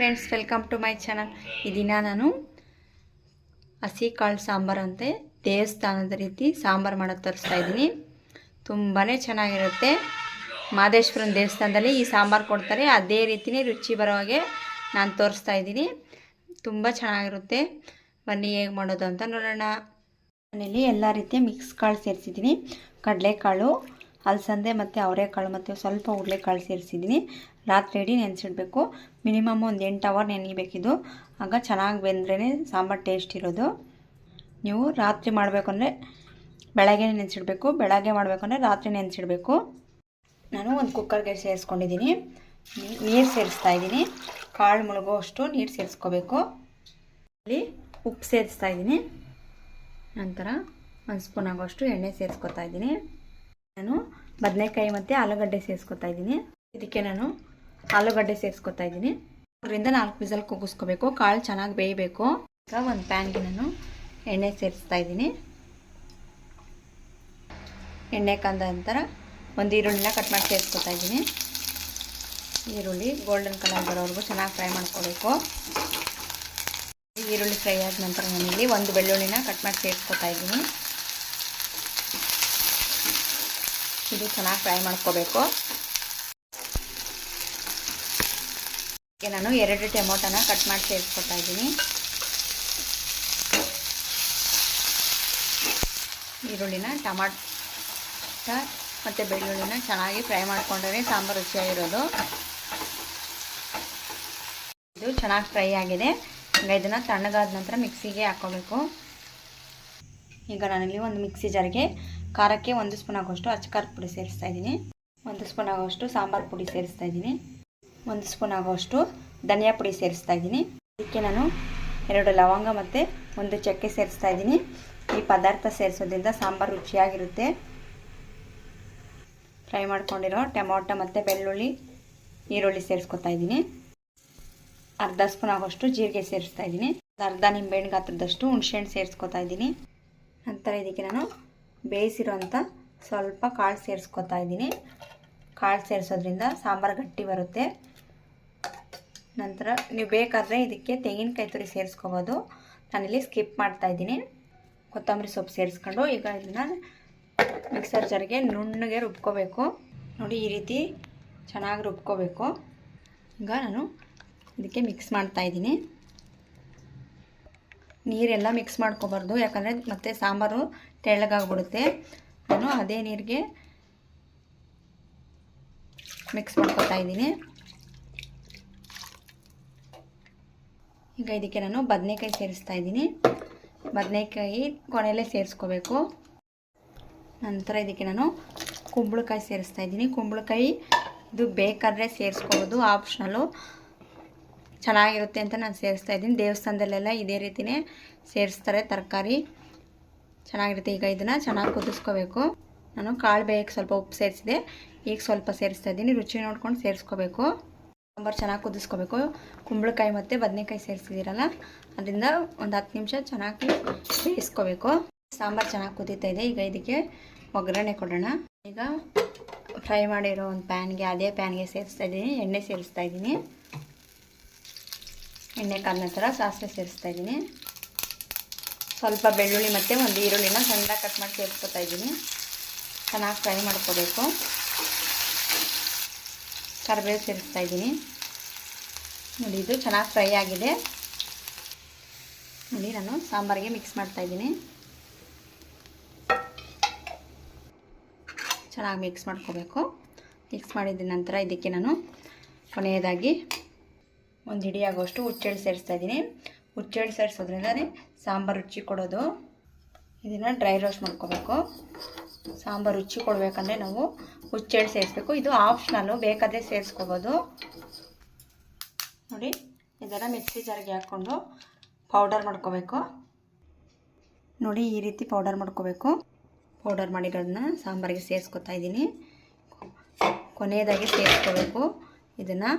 Friends welcome to my channel ಈ ದಿನ ನಾನು ಹಸಿ ಕಾಳು ಸಾಂಬಾರು ಅಂತೆ ದೇವಸ್ಥಾನದ ರೀತಿ ಸಾಂಬಾರು ಮಾಡೋದು ತರಿಸ್ತಾ ಇದ್ದೀನಿ. ತುಂಬಾ ಚೆನ್ನಾಗಿರುತ್ತೆ. ಮಾದೇಶ್ವರನ ದೇವಸ್ಥಾನದಲ್ಲಿ ಈ ಸಾಂಬಾರು ಕೊಡ್ತಾರೆ. ಅದೇ ರೀತಿಯೇ ರುಚಿ ಬರೋ ಹಾಗೆ ನಾನು ತೋರಿಸ್ತಾ ಇದ್ದೀನಿ. ತುಂಬ ಚೆನ್ನಾಗಿರುತ್ತೆ. ಬನ್ನಿ ಹೇಗೆ ಮಾಡೋದು ಅಂತ ನೋಡೋಣ. ಮನೇಲಿ ಎಲ್ಲ ರೀತಿಯ ಮಿಕ್ಸ್ ಕಾಳು ಸೇರಿಸಿದ್ದೀನಿ. ಕಡಲೆಕಾಳು ಅಲಸಂದೆ ಮತ್ತು ಅವರೆಕಾಳು ಮತ್ತು ಸ್ವಲ್ಪ ಹುರುಳಿಕಾಳು ಸೇರಿಸಿದ್ದೀನಿ. ರಾತ್ರಿ ಇಡೀ ನೆನೆಸಿಡ್ಬೇಕು. ಮಿನಿಮಮ್ ಒಂದು ಎಂಟು ಅವರ್ ನೆನೆಯಬೇಕಿದು ಆಗ ಚೆನ್ನಾಗಿ ಬೆಂದ್ರೇ ಸಾಂಬಾರು ಟೇಸ್ಟ್ ಇರೋದು. ನೀವು ರಾತ್ರಿ ಮಾಡಬೇಕು ಅಂದರೆ ಬೆಳಗ್ಗೆ ನೆನೆಸಿಡಬೇಕು. ಬೆಳಗ್ಗೆ ಮಾಡಬೇಕು ಅಂದರೆ ರಾತ್ರಿ ನೆನೆಸಿಡಬೇಕು. ನಾನು ಒಂದು ಕುಕ್ಕರ್ಗೆ ಸೇರಿಸ್ಕೊಂಡಿದ್ದೀನಿ. ನೀರು ಸೇರಿಸ್ತಾ ಇದ್ದೀನಿ. ಕಾಳು ಮುಳುಗುವಷ್ಟು ನೀರು ಸೇರಿಸ್ಕೋಬೇಕು. ಅಲ್ಲಿ ಉಪ್ಪು ಸೇರಿಸ್ತಾ ಇದ್ದೀನಿ. ನಂತರ ಒಂದು ಸ್ಪೂನ್ ಆಗೋಷ್ಟು ಎಣ್ಣೆ ಸೇರಿಸ್ಕೊತಾ ಇದ್ದೀನಿ. ನಾನು ಬದನೆಕಾಯಿ ಮತ್ತು ಆಲೂಗಡ್ಡೆ ಸೇರಿಸ್ಕೊತಾ ಇದ್ದೀನಿ. ಇದಕ್ಕೆ ನಾನು ಆಲೂಗಡ್ಡೆ ಸೇರಿಸ್ಕೊತಾ ಇದ್ದೀನಿ. ಅದರಿಂದ ನಾಲ್ಕು ವಿಸಲ್ ಕುಗ್ಗಿಸ್ಕೋಬೇಕು. ಕಾಳು ಚೆನ್ನಾಗಿ ಬೇಯಬೇಕು. ಈಗ ಒಂದು ಪ್ಯಾನ್ಗೆ ನಾನು ಎಣ್ಣೆ ಸೇರಿಸ್ತಾ ಇದ್ದೀನಿ. ಎಣ್ಣೆ ಕಂದ ನಂತರ ಒಂದು ಈರುಳ್ಳಿನ ಕಟ್ ಮಾಡಿ ಸೇರಿಸ್ಕೊತಾ ಇದ್ದೀನಿ. ಈರುಳ್ಳಿ ಗೋಲ್ಡನ್ ಕಲರ್ ಬರೋವರೆಗೂ ಚೆನ್ನಾಗಿ ಫ್ರೈ ಮಾಡ್ಕೋಬೇಕು. ಈರುಳ್ಳಿ ಫ್ರೈ ಆದ ನಂತರ ನಾನಿಲ್ಲಿ ಒಂದು ಬೆಳ್ಳುಳ್ಳಿನ ಕಟ್ ಮಾಡಿ ಸೇರಿಸ್ಕೊತಾ ಇದ್ದೀನಿ. ಇದು ಚೆನ್ನಾಗಿ ಫ್ರೈ ಮಾಡ್ಕೋಬೇಕು. ನಾನು ಎರಡು ಟೊಮೊಟೊನ ಕಟ್ ಮಾಡಿ ಸೇರಿಸ್ಕೊತಾ ಇದ್ದೀನಿ. ಈರುಳ್ಳಿನ, ಟಮಾಟ ಮತ್ತು ಬೆಳ್ಳುಳ್ಳಿನ ಚೆನ್ನಾಗಿ ಫ್ರೈ ಮಾಡ್ಕೊಂಡ್ರೆ ಸಾಂಬಾರು ರುಚಿಯಾಗಿರೋದು. ಇದು ಚೆನ್ನಾಗಿ ಫ್ರೈ ಆಗಿದೆ. ಈಗ ಇದನ್ನು ತಣ್ಣಗಾದ ನಂತರ ಮಿಕ್ಸಿಗೆ ಹಾಕ್ಕೋಬೇಕು ಈಗ ನಾನಿಲ್ಲಿ ಒಂದು ಮಿಕ್ಸಿ ಜಾರಿಗೆ ಖಾರಕ್ಕೆ ಒಂದು ಸ್ಪೂನ್ ಆಗೋಷ್ಟು ಅಚ್ಚಕಾರದ ಪುಡಿ ಸೇರಿಸ್ತಾ ಇದ್ದೀನಿ. ಒಂದು ಸ್ಪೂನ್ ಆಗೋಷ್ಟು ಸಾಂಬಾರು ಪುಡಿ ಸೇರಿಸ್ತಾ ಇದ್ದೀನಿ. ಒಂದು ಸ್ಪೂನ್ ಆಗೋಷ್ಟು ಧನಿಯಾ ಪುಡಿ ಸೇರಿಸ್ತಾ ಇದ್ದೀನಿ. ಇದಕ್ಕೆ ನಾನು ಎರಡು ಲವಂಗ ಮತ್ತು ಒಂದು ಚಕ್ಕೆ ಸೇರಿಸ್ತಾ ಇದ್ದೀನಿ. ಈ ಪದಾರ್ಥ ಸೇರಿಸೋದ್ರಿಂದ ಸಾಂಬಾರು ರುಚಿಯಾಗಿರುತ್ತೆ. ಫ್ರೈ ಮಾಡ್ಕೊಂಡಿರೋ ಟೊಮೊಟೊ ಮತ್ತು ಬೆಳ್ಳುಳ್ಳಿ, ಈರುಳ್ಳಿ ಸೇರಿಸ್ಕೊತಾ ಇದ್ದೀನಿ. ಅರ್ಧ ಸ್ಪೂನ್ ಆಗೋಷ್ಟು ಜೀರಿಗೆ ಸೇರಿಸ್ತಾ ಇದ್ದೀನಿ. ಅರ್ಧ ನಿಂಬೆಹಣ್ಣು ಗಾತ್ರದಷ್ಟು ಹುಣಸೆಹಣ್ಣು ಸೇರಿಸ್ಕೊತಾ ಇದ್ದೀನಿ. ನಂತರ ಇದಕ್ಕೆ ನಾನು ಬೇಯಿಸಿರೋಂಥ ಸ್ವಲ್ಪ ಕಾಳು ಸೇರಿಸ್ಕೊತಾ ಇದ್ದೀನಿ. ಕಾಳು ಸೇರಿಸೋದ್ರಿಂದ ಸಾಂಬಾರು ಗಟ್ಟಿ ಬರುತ್ತೆ. ನಂತರ ನೀವು ಬೇಕಾದರೆ ಇದಕ್ಕೆ ತೆಂಗಿನಕಾಯಿ ತುರಿ ಸೇರಿಸ್ಕೋಬೋದು. ನಾನಿಲ್ಲಿ ಸ್ಕಿಪ್ ಮಾಡ್ತಾ ಇದ್ದೀನಿ. ಕೊತ್ತಂಬರಿ ಸೊಪ್ಪು ಸೇರಿಸ್ಕೊಂಡು ಈಗ ಇದನ್ನು ಮಿಕ್ಸರ್ ಜಾರಿಗೆ ನುಣ್ಣಗೆ ರುಬ್ಕೋಬೇಕು. ನೋಡಿ ಈ ರೀತಿ ಚೆನ್ನಾಗಿ ರುಬ್ಕೋಬೇಕು. ಈಗ ನಾನು ಇದಕ್ಕೆ ಮಿಕ್ಸ್ ಮಾಡ್ತಾ ಇದ್ದೀನಿ. ನೀರೆಲ್ಲ ಮಿಕ್ಸ್ ಮಾಡ್ಕೋಬಾರ್ದು. ಯಾಕಂದರೆ ಮತ್ತೆ ಸಾಂಬಾರು ತೆಳ್ಳಗಾಗ್ಬಿಡುತ್ತೆ. ನಾನು ಅದೇ ನೀರಿಗೆ ಮಿಕ್ಸ್ ಮಾಡ್ಕೊತಾ ಇದ್ದೀನಿ. ಈಗ ಇದಕ್ಕೆ ನಾನು ಬದನೆಕಾಯಿ ಸೇರಿಸ್ತಾ ಇದ್ದೀನಿ. ಬದನೆಕಾಯಿ ಕೊನೆಯಲ್ಲೇ ಸೇರಿಸ್ಕೋಬೇಕು. ನಂತರ ಇದಕ್ಕೆ ನಾನು ಕುಂಬಳಕಾಯಿ ಸೇರಿಸ್ತಾ ಇದ್ದೀನಿ. ಕುಂಬಳಕಾಯಿ ಇದು ಬೇಕಾದರೆ ಸೇರಿಸ್ಕೋಬೋದು ಆಪ್ಷನಲ್ಲು ಚೆನ್ನಾಗಿರುತ್ತೆ ಅಂತ ನಾನು ಸೇರಿಸ್ತಾ ಇದ್ದೀನಿ. ದೇವಸ್ಥಾನದಲ್ಲೆಲ್ಲ ಇದೇ ರೀತಿಯೇ ಸೇರಿಸ್ತಾರೆ ತರಕಾರಿ. ಚೆನ್ನಾಗಿರುತ್ತೆ ಈಗ ಇದನ್ನು ಚೆನ್ನಾಗಿ ಕುದಿಸ್ಕೋಬೇಕು. ನಾನು ಕಾಳು ಬೇಯಕ್ಕೆ ಸ್ವಲ್ಪ ಉಪ್ಪು ಸೇರಿಸಿದೆ. ಈಗ ಸ್ವಲ್ಪ ಸೇರಿಸ್ತಾ ಇದ್ದೀನಿ. ರುಚಿ ನೋಡ್ಕೊಂಡು ಸೇರಿಸ್ಕೋಬೇಕು. ಸಾಂಬಾರು ಚೆನ್ನಾಗಿ ಕುದಿಸ್ಕೋಬೇಕು. ಕುಂಬಳಕಾಯಿ ಮತ್ತು ಬದನೆಕಾಯಿ ಸೇರಿಸಿದ್ದೀರಲ್ಲ, ಅದರಿಂದ ಒಂದು ಹತ್ತು ನಿಮಿಷ ಚೆನ್ನಾಗಿ ಬೇಯಿಸ್ಕೋಬೇಕು. ಸಾಂಬಾರು ಚೆನ್ನಾಗಿ ಕುದೀತಾ ಇದೆ. ಈಗ ಇದಕ್ಕೆ ಒಗ್ಗರಣೆ ಕೊಡೋಣ. ಈಗ ಫ್ರೈ ಮಾಡಿರೋ ಒಂದು ಪ್ಯಾನ್ಗೆ, ಅದೇ ಪ್ಯಾನ್ಗೆ ಸೇರಿಸ್ತಾ ಇದ್ದೀನಿ. ಎಣ್ಣೆ ಸೇರಿಸ್ತಾ ಇದ್ದೀನಿ. ಎಣ್ಣೆ ಕಾದ ನಂತರ ಸಾಸಿವೆ ಸೇರಿಸ್ತಾ ಇದ್ದೀನಿ. ಸ್ವಲ್ಪ ಬೆಳ್ಳುಳ್ಳಿ ಮತ್ತು ಒಂದು ಈರುಳ್ಳಿನ ಸಣ್ಣ ಕಟ್ ಮಾಡಿ ಸೇರಿಸ್ಕೊತಾ ಇದ್ದೀನಿ. ಚೆನ್ನಾಗಿ ಫ್ರೈ ಮಾಡ್ಕೋಬೇಕು. ಕರಿಬೇವು ಸೇರಿಸ್ತಾ ಇದ್ದೀನಿ. ನೋಡಿ, ಇದು ಚೆನ್ನಾಗಿ ಫ್ರೈ ಆಗಿದೆ. ನೋಡಿ, ನಾನು ಸಾಂಬಾರಿಗೆ ಮಿಕ್ಸ್ ಮಾಡ್ತಾ ಇದ್ದೀನಿ. ಚೆನ್ನಾಗಿ ಮಿಕ್ಸ್ ಮಾಡ್ಕೋಬೇಕು. ಮಿಕ್ಸ್ ಮಾಡಿದ ನಂತರ ಇದಕ್ಕೆ ನಾನು ಕೊನೆಯದಾಗಿ ಒಂದು ಹಿಡಿ ಆಗೋಷ್ಟು ಹುಚ್ಚೆಳ್ಳು ಸೇರಿಸ್ತಾ ಇದ್ದೀನಿ. ಹುಚ್ಚೆಳ್ಳು ಸೇರಿಸೋದ್ರಿಂದನೇ ಸಾಂಬಾರು ರುಚಿ ಕೊಡೋದು. ಇದನ್ನು ಡ್ರೈ ರೋಸ್ಟ್ ಮಾಡ್ಕೋಬೇಕು. ಸಾಂಬಾರು ರುಚಿ ಕೊಡಬೇಕಂದ್ರೆ ನಾವು ಹುಚ್ಚೆಳ್ಳು ಸೇರಿಸ್ಬೇಕು. ಇದು ಆಪ್ಷನಲ್ಲು, ಬೇಕಾದರೆ ಸೇರಿಸ್ಕೋಬೋದು. ನೋಡಿ ಇದನ್ನು ಮಿಕ್ಸಿ ಜಾರಿಗೆ ಹಾಕ್ಕೊಂಡು ಪೌಡರ್ ಮಾಡ್ಕೋಬೇಕು. ನೋಡಿ, ಈ ರೀತಿ ಪೌಡರ್ ಮಾಡ್ಕೋಬೇಕು. ಪೌಡರ್ ಮಾಡಿರೋದನ್ನ ಸಾಂಬಾರಿಗೆ ಸೇರಿಸ್ಕೊತಾ ಇದ್ದೀನಿ. ಕೊನೆಯದಾಗಿ ಸೇರಿಸ್ಕೋಬೇಕು. ಇದನ್ನು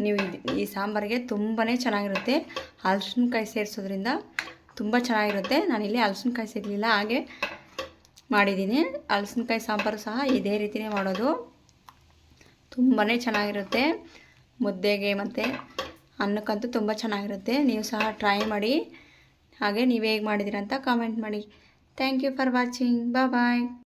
ನೀವು ಈ ಸಾಂಬಾರಿಗೆ ತುಂಬಾ ಚೆನ್ನಾಗಿರುತ್ತೆ. ಹಲಸಿನಕಾಯಿ ಸೇರಿಸೋದ್ರಿಂದ ತುಂಬ ಚೆನ್ನಾಗಿರುತ್ತೆ. ನಾನಿಲ್ಲಿ ಹಲಸಿನಕಾಯಿ ಸಿಗಲಿಲ್ಲ ಹಾಗೆ ಮಾಡಿದ್ದೀನಿ. ಹಲಸಿನಕಾಯಿ ಸಾಂಬಾರು ಸಹ ಇದೇ ರೀತಿಯೇ ಮಾಡೋದು. ತುಂಬಾ ಚೆನ್ನಾಗಿರುತ್ತೆ. ಮುದ್ದೆಗೆ ಮತ್ತು ಅನ್ನಕ್ಕಂತೂ ತುಂಬ ಚೆನ್ನಾಗಿರುತ್ತೆ. ನೀವು ಸಹ ಟ್ರೈ ಮಾಡಿ. ಹಾಗೆ ನೀವು ಹೇಗೆ ಮಾಡಿದ್ದೀರ ಅಂತ ಕಾಮೆಂಟ್ ಮಾಡಿ. Thank you for watching. Bye.